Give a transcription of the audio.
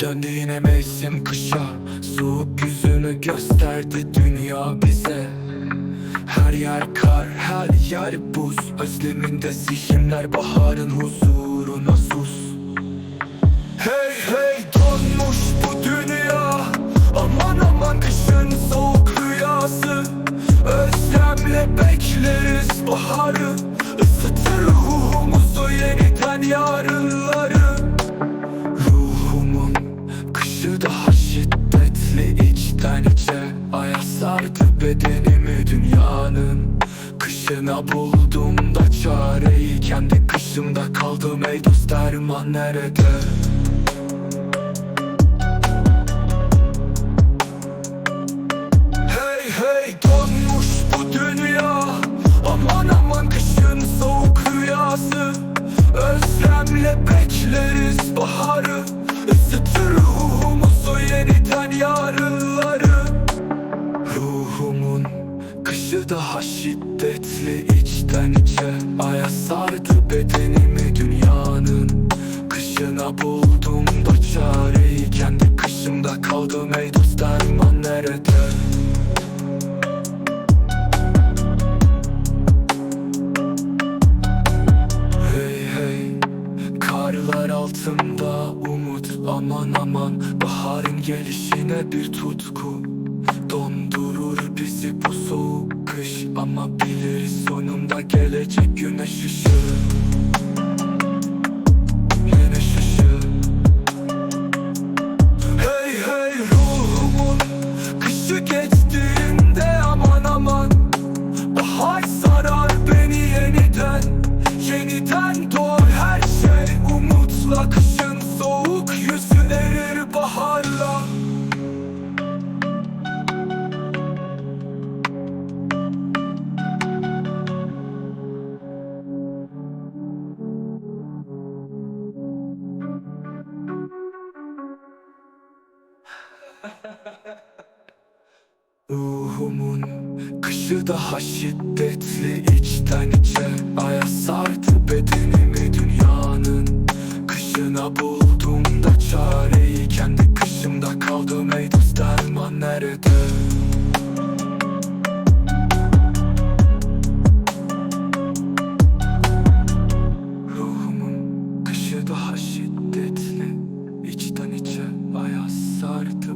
Döndü yine mevsim kışa. Soğuk yüzünü gösterdi dünya bize. Her yer kar, her yer buz. Özleminde zihinler baharın huzuruna sus. Hey hey donmuş bu dünya. Aman aman kışın soğuk rüyası. Özlemle bekleriz baharı. Isıtır ruhumuzu yeniden yarınları bedenimi dünyanın Kışına buldum da çareyi. Kendi kışımda kaldım ey dost derman nerede? Hey hey donmuş bu dünya. Aman aman kışın soğuk rüyası. Özlemle bekleriz baharı kışı daha şiddetli içten içe. Aya sardı bedenimi dünyanın Kışına. Buldum da çareyi Kendi kışımda kaldım ey dost derman nerede? Hey hey Karlar altında umut. Aman aman Baharın gelişine bir tutku. Dondurur Bahar sarar beni yeniden. Yeniden doğar her şey. Umutla Kışın soğuk yüzü Ruhumun kışı daha şiddetli içten içe. Aya sardı bedenimi dünyanın Kışına. Buldum da çareyi Kendi kışımda kaldım. Ey derman nerede? Ruhumun kışı daha şiddetli içten içe. Aya sardı